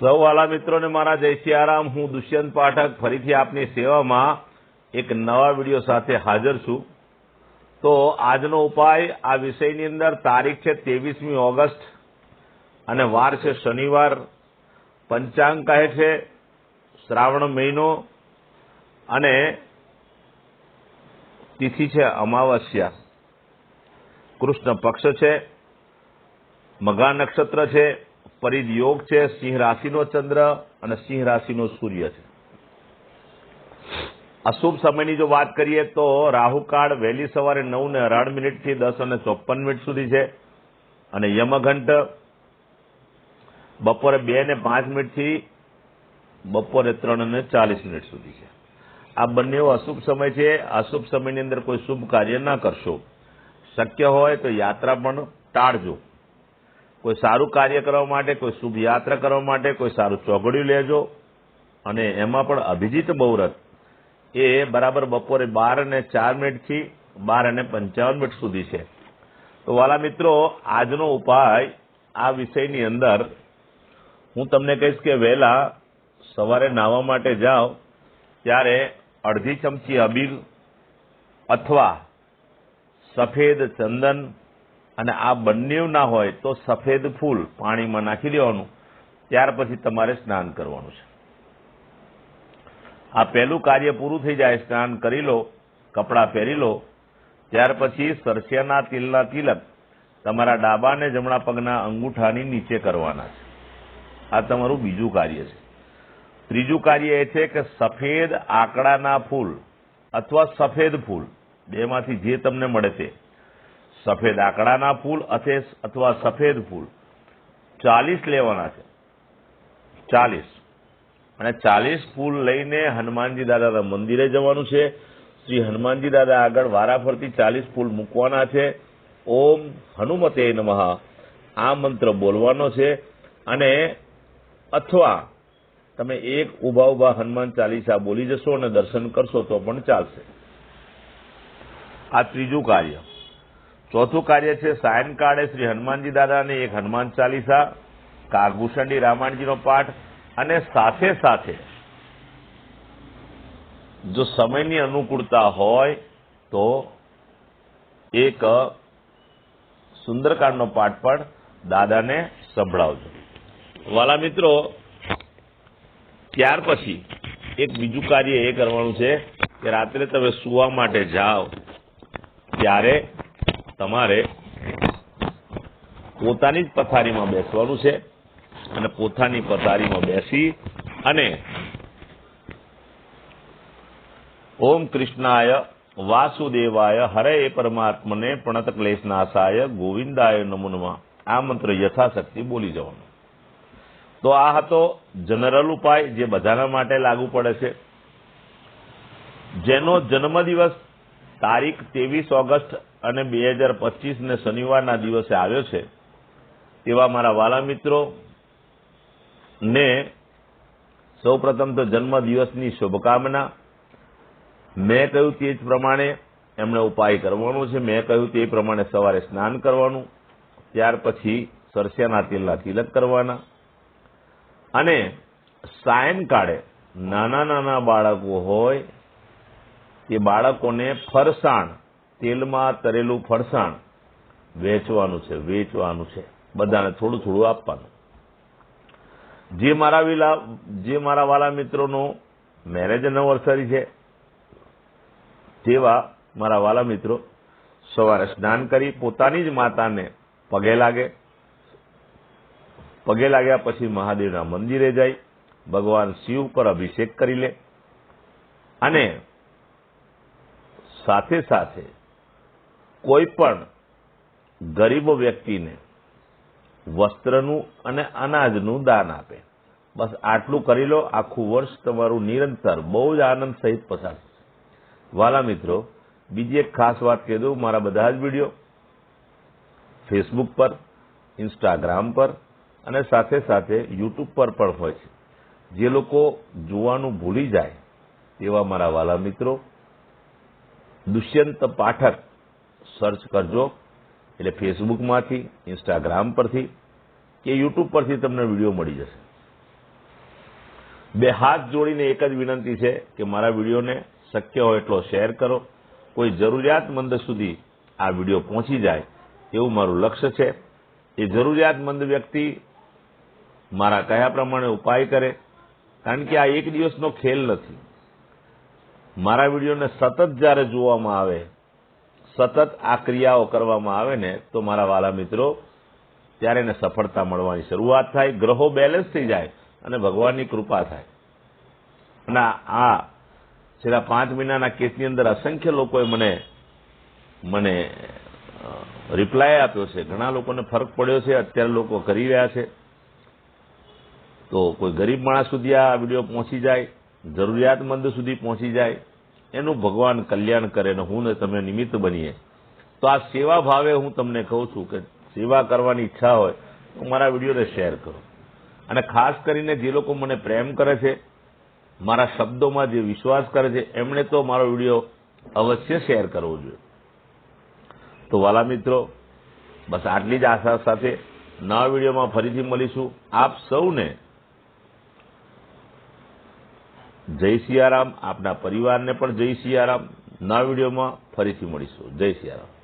સૌ વાલા મિત્રોને મારા જય સિયારામ. હું દુષ્યંત પાઠક. ફરીથી આપની સેવામાં એક નવા વીડિયો સાથે હાજર છું. તો આજનો ઉપાય, આ વિષયની અંદર તારીખ છે ત્રેવીસમી ઓગસ્ટ અને વાર છે શનિવાર. પંચાંગ કહે છે શ્રાવણ મહિનો અને તિથિ છે અમાવસ્યા. કૃષ્ણ પક્ષ છે, મઘા નક્ષત્ર છે પરિદ યોગ છે, સિંહ રાશિનો ચંદ્ર અને સિંહ રાશિનો સૂર્ય છે. અશુભ સમયની જો વાત કરીએ તો રાહુકાળ વહેલી સવારે નવ ને અઢાર મિનિટથી દસ અને ચોપન મિનિટ સુધી છે અને યમઘંટ બપોરે બે ને પાંચ મિનિટથી બપોરે ત્રણ અને ચાલીસ મિનિટ સુધી છે. આ બંને અશુભ સમય છે. અશુભ સમયની અંદર કોઈ શુભ કાર્ય ના કરશો. શક્ય હોય તો યાત્રા પણ ટાળજો. કોઈ સારું કાર્ય કરવા માટે, કોઈ શુભ યાત્રા કરવા માટે, કોઈ સારું ચોગડ્યું લેજો. અને એમાં પણ અભિજીત બહુરત એ બરાબર બપોરે બાર અને ચાર મિનિટથી બાર અને પંચાવન મિનિટ સુધી છે. તો વાલા મિત્રો, આજનો ઉપાય આ વિષયની અંદર હું તમને કહીશ કે વહેલા સવારે નાહવા માટે જાઓ, ત્યારે અડધી ચમચી અબીલ અથવા સફેદ ચંદન અને આ બંને ના હોય તો સફેદ ફૂલ પાણીમાં નાખી દેવાનું. ત્યાર પછી તમારે સ્નાન કરવાનું છે. આ પહેલું કાર્ય પૂરું થઈ જાય, સ્નાન કરી લો, કપડાં પહેરી લો. ત્યાર પછી સરસિયાના તિલના તિલક તમારા ડાબા અને જમણા પગના અંગૂઠાની નીચે કરવાના છે. આ તમારું બીજું કાર્ય છે. ત્રીજું કાર્ય એ છે કે સફેદ આંકડાના ફૂલ અથવા સફેદ ફૂલ, બેમાંથી જે તમને મળે તે સફેદ આકડાના ફૂલ અથવા સફેદ ફૂલ. ચાલીસ લેવાના છે. ચાલીસ. અને ચાલીસ ફૂલ લઈને હનુમાનજી દાદાના મંદિરે જવાનું છે. શ્રી હનુમાનજી દાદા આગળ વારાફરતી ચાલીસ ફૂલ મૂકવાના છે. ઓમ હનુમતે નમઃ. આ મંત્ર બોલવાનો છે. અને અથવા તમે એક ઊભા ઊભા હનુમાન ચાલીસા બોલી જશો અને દર્શન કરશો તો પણ ચાલશે. આ ત્રીજું કાર્ય. ચોથું કાર્ય છે સાયનકાળે શ્રી હનુમાનજી દાદાને એક હનુમાન ચાલીસા, કાગભૂષણજી રામાયણજીનો પાઠ, અને સાથે સાથે જો સમયની અનુકૂળતા હોય તો એક સુંદરકાંડનો પાઠ પણ દાદાને સંભળાવજો. વાલા મિત્રો, ત્યાર પછી એક બીજું કાર્ય એ કરવાનું છે કે રાત્રે તમે સુવા માટે જાઓ, ત્યારે તમારે પોતાની જ પથારીમાં બેસવાનું છે અને પોતાની પથારીમાં બેસી અને ઓમ કૃષ્ણાય વાસુદેવાય હરે પરમાત્મને પ્રણત ક્લેશનાશાય ગોવિંદાય નમુનમાં. નમઃ આ મંત્ર યથાશક્તિ બોલી જવાનો. તો આ હતો જનરલ ઉપાય જે બધાના માટે લાગુ પડે છે. જેનો જન્મદિવસ તારીખ ત્રેવીસ ઓગસ્ટ અને બે હજાર પચીસ ને શનિવારના દિવસે આવ્યો છે. તેવા મારા વાલા મિત્રો ને સૌ પ્રથમ તો જન્મ દિવસની શુભકામના. મેં કહ્યું તે જ પ્રમાણે એમણે ઉપાય કરવાનો છે. મેં કહ્યું તે પ્રમાણે સવારે સ્નાન કરવાનું. ત્યાર પછી સરસિયાના તેલના તિલક કરવાના. અને સાયંકાળે નાના નાના બાળકો હોય તે બાળકોને ફરસાણ, તેલમાં તરેલું ફરસાણ વેચવાનું છે વેચવાનું છે. બધાને થોડું થોડું આપવાનું. જે મારા વિલા, જે મારા વાલા મિત્રોનો મેરેજ એનિવર્સરી છે, તેવા મારા વાલા મિત્રો સવારે સ્નાન કરી પોતાની જ માતાને પગે લાગે. પગે લાગ્યા પછી મહાદેવના મંદિરે જાય, ભગવાન શિવ પર અભિષેક કરી લે. અને સાથે સાથે કોઈ પણ ગરીબ વ્યક્તિને વસ્ત્રનું અને અનાજનું દાન આપે. બસ આટલું કરી લો, આખું વર્ષ તમારું નિરંતર, બહુ જ આનંદ સહિત પસાર વાલા મિત્રો, બીજી એક ખાસ વાત કહી દઉં, મારા બધા જ વીડિયો ફેસબુક પર ઇન્સ્ટાગ્રામ પર અને સાથે સાથે યુટ્યુબ પર પણ હોય છે. જે લોકો જોવાનું ભૂલી જાય તેવા મારા વાલા મિત્રો દુષ્યંત પાઠક. સર્ચ કરજો. એટલે ફેસબુકમાંથી ઇન્સ્ટાગ્રામ પરથી કે યુટ્યુબ પરથી તમને વીડિયો મળી જશે. બે હાથ જોડીને એક જ વિનંતી છે કે મારા વિડીયોને શક્ય હોય એટલો શેર કરો. કોઈ જરૂરિયાતમંદ સુધી આ વીડિયો પહોંચી જાય એવું મારું લક્ષ્ય છે. એ જરૂરિયાતમંદ વ્યક્તિ મારા કયા પ્રમાણે ઉપાય કરે. કારણ કે આ એક દિવસનો ખેલ નથી. મારા વિડીયોને સતત જ્યારે જોવામાં આવે, સતત આ ક્રિયાઓ કરવામાં આવે ને, તો મારા વાલા મિત્રો, ત્યારે એને સફળતા મળવાની શરૂઆત થાય, ગ્રહો બેલેન્સ થઈ જાય અને ભગવાનની કૃપા થાય. અને આ છેલ્લા પાંચ મહિનાના કેસની અંદર અસંખ્ય લોકોએ મને મને રિપ્લાય આપ્યો છે. ઘણા લોકોને ફરક પડ્યો છે, અત્યારે લોકો કરી રહ્યા છે. તો કોઈ ગરીબ માણસ સુધી આ વીડિયો પહોંચી જાય જરૂરિયાતમંદ સુધી પહોંચી જાય, એનું ભગવાન કલ્યાણ કરે ને હું ને તમે નિમિત્ત બનીએ. તો આ સેવા ભાવે હું તમને કહું છું કે સેવા કરવાની ઈચ્છા હોય, તો મારા વિડીયોને શેર કરો. અને ખાસ કરીને જે લોકો મને પ્રેમ કરે છે, મારા શબ્દોમાં જે વિશ્વાસ કરે છે, એમણે તો મારો વીડિયો અવશ્ય શેર કરવો જોઈએ. તો વાલા મિત્રો, બસ આટલી જ આશા સાથે નવા વિડીયોમાં ફરીથી મળીશું. આપ સૌને જય સિયારામ. આપના પરિવારને પણ જય સિયારામ. નવા વિડીયોમાં ફરીથી મળીશું. જય સિયારામ.